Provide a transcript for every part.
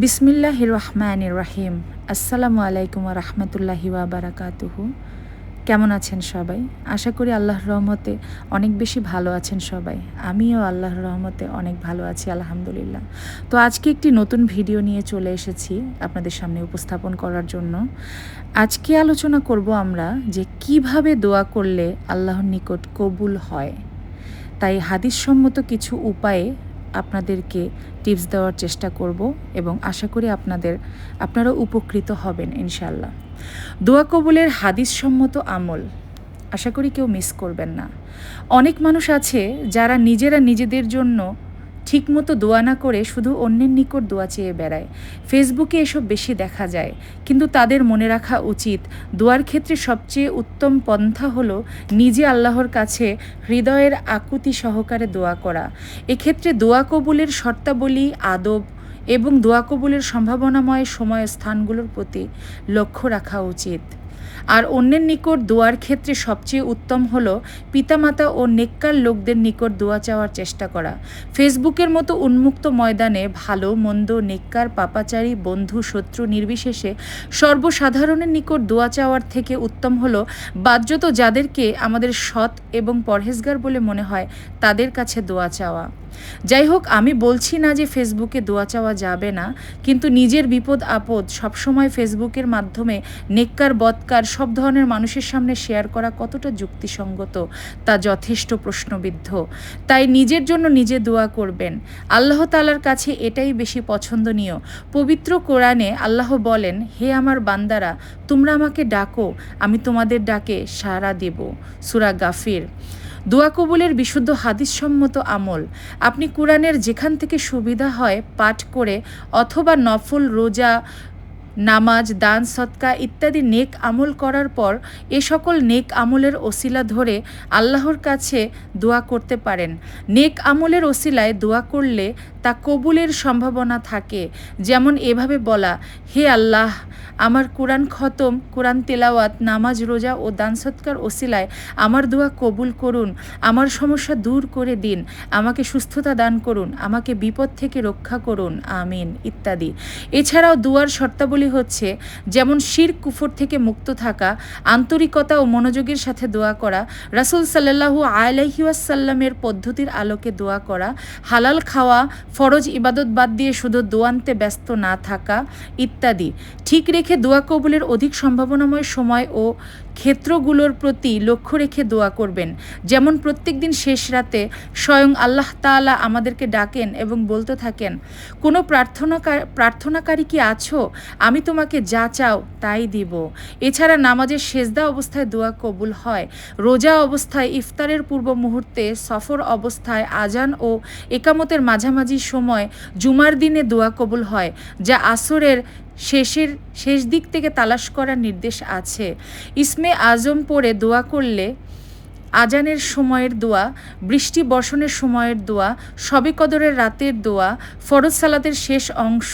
বিসমিল্লাহ রহমান রাহিম। আসসালামু আলাইকুম রহমতুল্লাহি বারাকাতুহু। কেমন আছেন সবাই? আশা করি আল্লাহর রহমতে অনেক বেশি ভালো আছেন সবাই। আমিও আল্লাহর রহমতে অনেক ভালো আছি, আলহামদুলিল্লাহ। তো আজকে একটি নতুন ভিডিও নিয়ে চলে এসেছি আপনাদের সামনে উপস্থাপন করার জন্য। আজকে আলোচনা করব আমরা যে কীভাবে দোয়া করলে আল্লাহর নিকট কবুল হয়। তাই হাদিসসম্মত কিছু উপায়ে আপনাদেরকে টিপস দেওয়ার চেষ্টা করব এবং আশা করি আপনাদের আপনারা উপকৃত হবেন ইনশাল্লাহ দোয়া কবুলের হাদিস সম্মত আমল, আশা করি কেউ মিস করবেন না। অনেক মানুষ আছে যারা নিজেরা নিজেদের জন্য ঠিকমতো দোয়া না করে শুধু অন্যের নিকট দোয়া চেয়ে বেড়ায়। ফেসবুকে এসব বেশি দেখা যায়, কিন্তু তাদের মনে রাখা উচিত, দোয়ার ক্ষেত্রে সবচেয়ে উত্তম পন্থা হলো নিজে আল্লাহর কাছে হৃদয়ের আকুতি সহকারে দোয়া করা। এক্ষেত্রে দোয়া কবুলের শর্তাবলী, আদব এবং দোয়া কবুলের সম্ভাবনাময় সময় স্থানগুলোর প্রতি লক্ষ্য রাখা উচিত। আর অন্যের নিকট দোয়ার ক্ষেত্রে সবচেয়ে উত্তম হল পিতামাতা ও নেককার লোকদের নিকট দোয়া চাওয়ার চেষ্টা করা। ফেসবুকের মতো উন্মুক্ত ময়দানে ভালো, মন্দ, নেককার, পাপাচারী, বন্ধু, শত্রু নির্বিশেষে সর্বসাধারণের নিকট দোয়া চাওয়ার থেকে উত্তম হল বাহ্যত যাদেরকে আমাদের সৎ এবং পরহেজগার বলে মনে হয় তাদের কাছে দোয়া চাওয়া। যাই হোক আমি বলছি না যে ফেসবুকে দোয়া চাওয়া যাবে না, কিন্তু নিজের বিপদ আপদ সবসময় ফেসবুকের মাধ্যমে নেককার বৎকার সব ধরনের মানুষের সামনে শেয়ার করা কতটা যুক্তিসঙ্গত তা যথেষ্ট প্রশ্নবিদ্ধ। তাই নিজের জন্য নিজে দোয়া করবেন। আল্লাহ তালার কাছে এটাই বেশি পছন্দনীয়। পবিত্র কোরআনে আল্লাহ বলেন, হে আমার বান্দারা, তোমরা আমাকে ডাকো, আমি তোমাদের ডাকে সাড়া দেব। সুরা গাফির। দোয়া কবুলের বিশুদ্ধ হাদিসসম্মত আমল। আপনি কোরআনের যেখান থেকে সুবিধা হয় পাঠ করে অথবা নফল রোজা নামাজ, দান, সৎকা ইত্যাদি নেক আমল করার পর এ সকল নেক আমলের ওসিলা ধরে আল্লাহর কাছে দোয়া করতে পারেন। নেক আমলের ওসিলায় দোয়া করলে তা কবুলের সম্ভাবনা থাকে। যেমন এভাবে বলা, হে আল্লাহ, আমার কোরআন খতম, কোরআন তেলাওয়াত, নামাজ, রোজা ও দান, সৎকার ওসিলায় আমার দোয়া কবুল করুন, আমার সমস্যা দূর করে দিন, আমাকে সুস্থতা দান করুন, আমাকে বিপদ থেকে রক্ষা করুন, আমিন, ইত্যাদি। এছাড়াও দুয়ার শর্তাবলী হচ্ছে, যেমন শির কুফর থেকে মুক্ত থাকা, আন্তরিকতা ও মনোযোগের সাথে দোয়া করা, রাসুল সাল্লাহু আলাইহিউসাল্লামের পদ্ধতির আলোকে দোয়া করা, হালাল খাওয়া, ফরজ ইবাদত বাদ দিয়ে শুধু দোয়ানতে ব্যস্ত না থাকা ইত্যাদি। ঠিক রেখে দোয়া কবুলের অধিক সম্ভাবনাময় সময় ও ক্ষেত্রগুলোর প্রতি লক্ষ্য রেখে দোয়া করবেন। যেমন প্রত্যেক দিন শেষ রাতে স্বয়ং আল্লাহ তালা আমাদেরকে ডাকেন এবং বলতে থাকেন, কোনো প্রার্থনা প্রার্থনাকারী কি আছো? আমি তোমাকে যা চাও তাই দিব। এছাড়া নামাজের সেজদা অবস্থায় দোয়া কবুল হয়। রোজা অবস্থায় ইফতারের পূর্ব মুহূর্তে সফর অবস্থায় আজান ও একামতের মাঝামাঝি সময় জুমার দিনে দোয়া কবুল হয়, যা আসরের শেষের, শেষ দিক থেকে তালাশ করার নির্দেশ আছে। ইসমে আজম পড়ে দোয়া করলে আজানের সময়ের দোয়া, বৃষ্টি বর্ষণের সময়ের দোয়া, সবে কদরের রাতের দোয়া, ফরজ সালাতের শেষ অংশ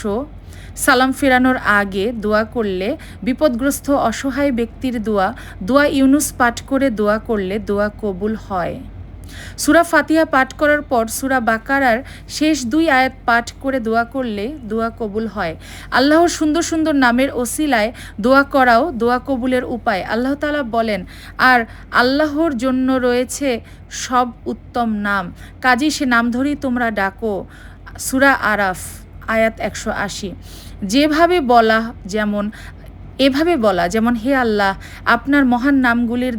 সালাম ফেরানোর আগে দোয়া করলে, বিপদগ্রস্ত অসহায় ব্যক্তির দোয়া দোয়া ইউনুস পাঠ করে দোয়া করলে দোয়া কবুল হয়। সুরা ফাতিহা পাঠ করার পর সুরা বাকারার শেষ দুই আয়াত পাঠ করে দোয়া করলে দোয়া কবুল হয়। আল্লাহর সুন্দর সুন্দর নামের ওসিলায় দোয়া করাও দোয়া কবুলের উপায়। আল্লাহ তালা বলেন, আর আল্লাহর জন্য রয়েছে সব উত্তম নাম। কাজী সে নাম ধরেই তোমরা ডাকো। সুরা আরাফ। আয়াত একশো আশি। যেভাবে বলা যেমন এভাবে বলা যেমন হে আল্লাহ আপনার মহান নামগুলির